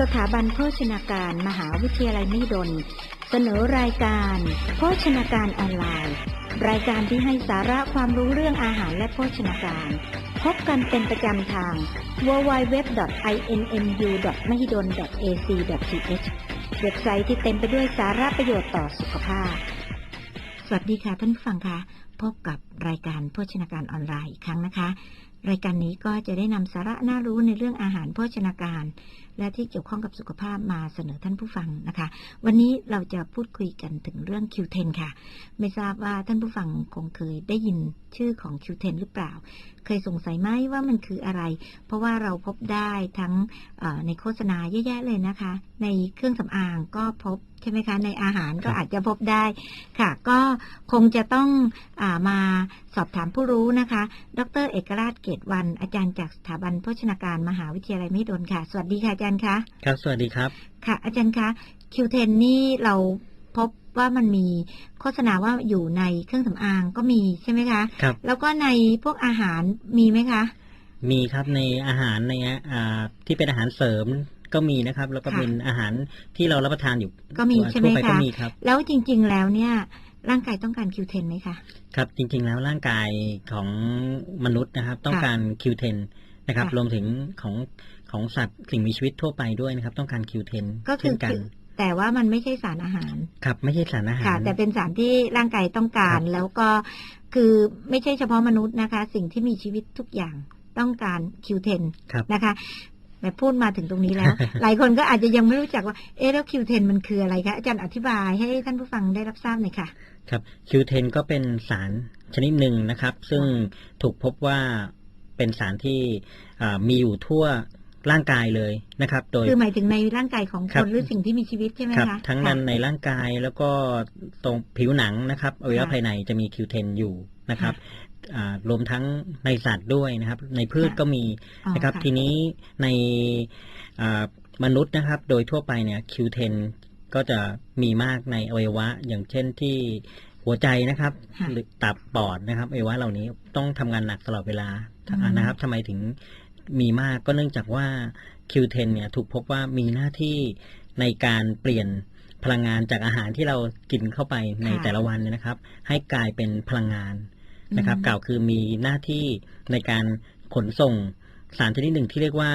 สถาบันโภชนาการมหาวิทยาลัยมหิดล เสนอรายการโภชนาการออนไลน์ รายการที่ให้สาระความรู้เรื่องอาหารและโภชนาการ พบกันเป็นประจำทาง www.inmu.mahidol.ac.th เว็บไซต์ที่เต็มไปด้วยสาระประโยชน์ต่อสุขภาพ สวัสดีค่ะท่านผู้ฟังคะ พบกับรายการโภชนาการออนไลน์อีกครั้งนะคะ รายการนี้ก็จะได้นำสาระน่ารู้ในเรื่องอาหารโภชนาการ และที่เกี่ยวข้องกับสุขภาพมาเสนอท่านผู้ฟังนะคะ วันนี้เราจะพูดคุยกันถึงเรื่อง Q10 ค่ะ ไม่ทราบว่าท่านผู้ฟังคงเคยได้ยินชื่อของ Q10 หรือเปล่า เคยสงสัยไหมว่ามันคืออะไร เพราะว่าเราพบได้ทั้งในโฆษณาเยอะแยะเลยนะคะ ในเครื่องสำอางก็พบใช่ไหมคะ ในอาหารก็อาจจะพบได้ค่ะ ก็คงจะต้องอมาสอบถามผู้รู้นะคะ ดร เอกราชเกตวัน อาจารย์จากสถาบันโภชนาการมหาวิทยาลัยมหิดลค่ะ สวัสดีค่ะอาจารย์คะครับ สวัสดีครับ ค่ะ อาจารย์คะ Q10 นี่เราพบว่ามันมีโฆษณาว่าอยู่ในเครื่องสำอางก็มีใช่ไหมคะครับแล้วก็ในพวกอาหารมีไหมคะ มีครับในอาหารในอ่าที่เป็นอาหารเสริมก็มีนะครับ แล้วก็ค่ะเป็นอาหารที่เรารับประทานอยู่ ก็มีใช่ไหมทั่วไปก็คะมีครับ แล้วจริง ๆ แล้วเนี่ย ร่างกายต้องการ Q10 ไหมคะครับจริงๆแล้วร่างกายของมนุษย์นะครับ ต้องการ Q10 นะครับค่ะรวมถึงของของสัตว์สิ่งมีชีวิตทั่วไปด้วยนะครับ ต้องการ Q10 ก็คืเช่อนกันคือแต่ว่ามันไม่ใช่สารอาหาร ครับไม่ใช่สารอาหาร ค่ะ แต่เป็นสารที่ร่างกายต้องการครับแล้วก็คือไม่ใช่เฉพาะมนุษย์นะคะ สิ่งที่มีชีวิตทุกอย่างต้องการ Q10 ครับนะคะ แต่พูดมาถึงตรงนี้แล้ว หลายคนก็อาจจะยังไม่รู้จักว่าเอ๊ะแล้ว Q10 มันคืออะไรคะ อาจารย์อธิบายให้ท่านผู้ฟังได้รับทราบหน่อยค่ะ ครับ Q10 ก็เป็นสารชนิดหนึ่งนะครับ ซึ่งถูกพบว่าเป็นสารที่อ่ามีอยู่ทั่วร่างกายเลยนะครับ โดยคือหมายถึงในร่างกายของครัคบนหรือสิ่งที่มีชีวิตใช่ไหมครับคะทั้งนั้นในร่างกายแล้วก็ตรงผิวหนังนะครับอวัยวะค่ะภายในจะมี Q10 อยู่นะครับค่อ่า รวมทั้งในสัตว์ด้วยนะครับ ในพืชค่ะก็มีอ๋อนะครับค่ะทีนี้ในอ่ามนุษย์นะครับ โดยทั่วไปเนี่ย Q10 ก็จะมีมากในอวัยวะ อย่างเช่นที่หัวใจนะครับค่ะหรือตับปอดนะครับอวัยวะเหล่านี้ต้องทำงานหนักตลอดเวลาอืมนะครับทำไมถึงมีมากก็เนื่องจากว่า Q10 เนี่ยถูกพบว่ามีหน้าที่ในการเปลี่ยนพลังงานจากอาหารที่เรากินเข้าไปในค่ะแต่ละวันเนี่ยนะครับ ให้กลายเป็นพลังงาน นะครับอืมกล่าวคือมีหน้าที่ในการขนส่งสารชนิดหนึ่งที่เรียกว่า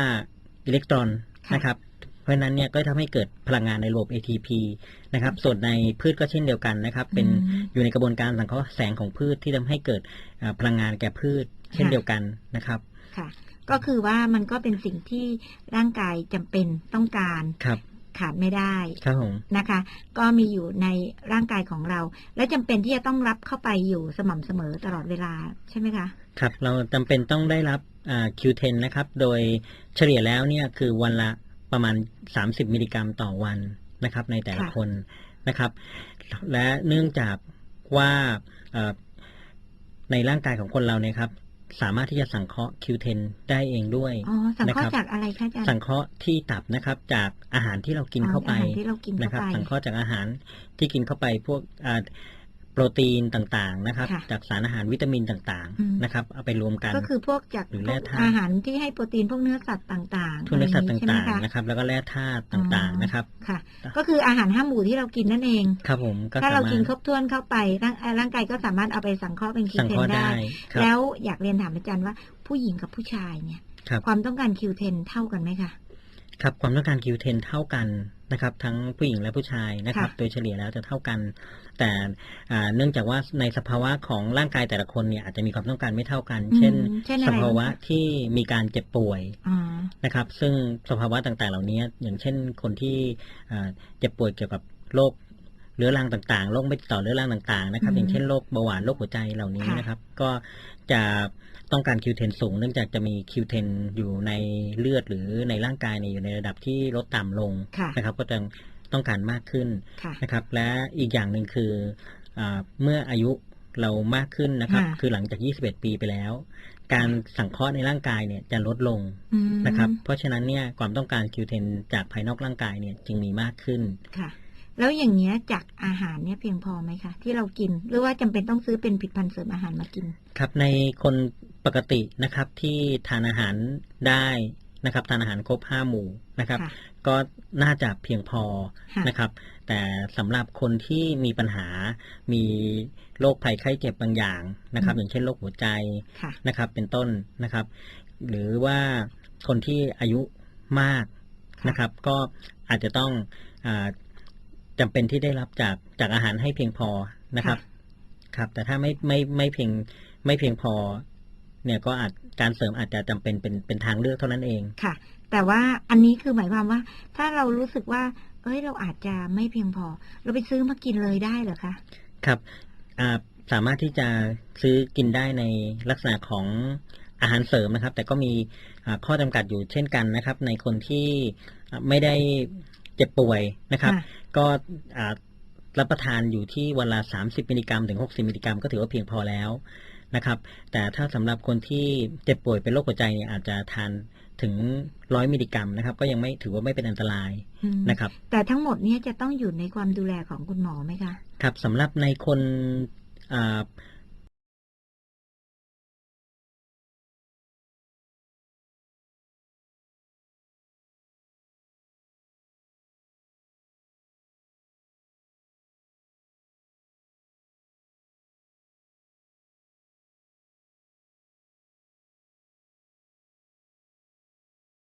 อิเล็กตรอนค่ะนะครับเพราะฉะนั้นเนี่ยก็ทำให้เกิดพลังงานในระบบ ATP นะครับ ส่วนในพืชก็เช่นเดียวกันนะครับ เป็นอืมอยู่ในกระบวนการสังเคราะห์แสงของพืชที่ทำให้เกิดอ่าพลังงานแก่พืช เช่นค่ะเดียวกันนะครับค่ะ ก็คือว่ามันก็เป็นสิ่งที่ร่างกายจำเป็นต้องการครับ ขาดไม่ได้ครับผมนะคะ ก็มีอยู่ในร่างกายของเรา และจำเป็นที่จะต้องรับเข้าไปอยู่สม่ำเสมอตลอดเวลาใช่ไหมคะ ครับ เราจำเป็นต้องได้รับอ่า Q10 นะครับ โดยเฉลี่ยแล้วเนี่ยคือวันละประมาณ 30 มิลลิกรัมต่อวันนะครับ ในแต่ละค่ะคนนะครับ และเนื่องจากว่าเอ่อในร่างกายของคนเราเนี่ยครับ สามารถที่จะสังเคราะห์ Q10 ได้เองด้วยอ๋อสังเคราะนะครัห์บจากอะไรคะอาจารย์สังเคราะห์ที่ตับนะครับ จากอาหารที่เรากินเข้าไปอ๋ออหรที่เรากินนะเข้าครับไปสังเคราะห์จากอาหารที่กินเข้าไปพวกอ่า โปรตีนต่างๆนะครับ ค่ะ จากสารอาหารวิตามินต่างอืมๆนะครับ เอาไปรวมกัน ก็คือพวกจากหรือพแร่วกธาตุ อาหารที่ให้โปรตีนพวกเนื้อสัตว์ต่างๆทุนเนื้อสัตว์อะไรอย่ต่างนี้ใช่ไหมคะๆนะครับ แล้วก็แร่ธาตุต่างอ๋อๆนะครับ ค่ะ ก็คืออาหารห้าหมู่ที่เรากินนั่นเอง ครับผมก็ถ้าเราสมถกินครบถ้วนเข้าไปร่างเอ่อร่างกายก็สามารถเอาไปสังเคราะห์เป็นคิวสังเทเคนราะห์ได้ได้ ครับ แล้วอยากเรียนถามอาจารย์ว่าผู้หญิงกับผู้ชายเนี่ย ครับ ความต้องการคิวเทนเท่ากันไหมคะ ครับความต้องการ Q10 เท่ากันนะครับ ทั้งผู้หญิงและผู้ชายนะครับค่ะโดยเฉลี่ยแล้วจะเท่ากัน แต่อ่าเนื่องจากว่าในสภาวะของร่างกายแต่ละคนเนี่ยอาจจะมีความต้องการไม่เท่ากัน เช่นอืมเช่นอะไรสภาวะที่มีการเจ็บป่วยอ๋อนะครับ ซึ่งสภาวะต่างๆ เหล่านี้อย่างเช่นคนที่อ่าเจ็บป่วยเกี่ยวกับโรค เรื้อรังต่างๆโรคไม่ติดต่อเรื้อรังต่างๆนะครับอืมอย่างเช่นโรคเบาหวานโรคหัวใจเหล่านี้ค่ะนะครับ ก็จะต้องการ Q10 สูง เนื่องจากจะมี Q10 อยู่ในเลือดหรือในร่างกายเนี่ยอยู่ในระดับที่ลดต่ำลงค่ะนะครับ ก็จะต้องการมากขึ้นค่ะนะครับ และอีกอย่างหนึ่งคืออาเมื่ออายุเรามากขึ้นนะครับค่ะคือหลังจาก 21 ปีไปแล้ว การสังเคราะห์ในร่างกายเนี่ยจะลดลงอืมนะครับ เพราะฉะนั้นเนี่ยความต้องการ Q10 จากภายนอกร่างกายเนี่ยจึงมีมากขึ้นค่ะ แล้วอย่างเงี้ยจากอาหารเนี่ยเพียงพอไหมคะ ที่เรากินหรือว่าจำเป็นต้องซื้อเป็นผลิตภัณฑ์เสริมอาหารมากิน ครับในคนปกตินะครับที่ทานอาหารได้นะครับทานอาหารครบห้าหมู่นะครับค่ะก็น่าจะเพียงพอค่ะนะครับ แต่สำหรับคนที่มีปัญหามีโรคภัยไข้เจ็บบางอย่างนะครับอืมอย่างเช่นโรคหัวใจค่ะนะครับ เป็นต้นนะครับ หรือว่าคนที่อายุมากค่ะนะครับ ก็อาจจะต้องอา จำเป็นที่ได้รับจากจากอาหารให้เพียงพอนะครับ ครับ แต่ถ้าไม่ไม่ไม่เพียงไม่เพียงพอ เนี่ยก็อาจการเสริมอาจจะจำเป็นเป็นเป็นทางเลือกเท่านั้นเองค่ะ แต่ว่าอันนี้คือหมายความว่า ถ้าเรารู้สึกว่า เอ้ยเราอาจจะไม่เพียงพอ เราไปซื้อมากินเลยได้เหรอคะครับอ่าสามารถที่จะซื้อกินได้ในลักษณะของอาหารเสริมนะครับ แต่ก็มีอ่าข้อจำกัดอยู่เช่นกันนะครับ ในคนที่อ่าไม่ได้ เจ็บป่วยนะครับค่ะก็อ่ารับประทานอยู่ที่วันละ 30 มิลลิกรัมถึง 60 มิลลิกรัมก็ถือว่าเพียงพอแล้วนะครับ แต่ถ้าสำหรับคนที่เจ็บป่วยเป็นโรคหัวใจเนี่ยอาจจะทานถึง100มิลลิกรัมนะครับ ก็ยังไม่ถือว่าไม่เป็นอันตรายอืมนะครับ แต่ทั้งหมดเนี้จะต้องอยู่ในความดูแลของคุณหมอไหมคะ ครับสำหรับในคนอ่า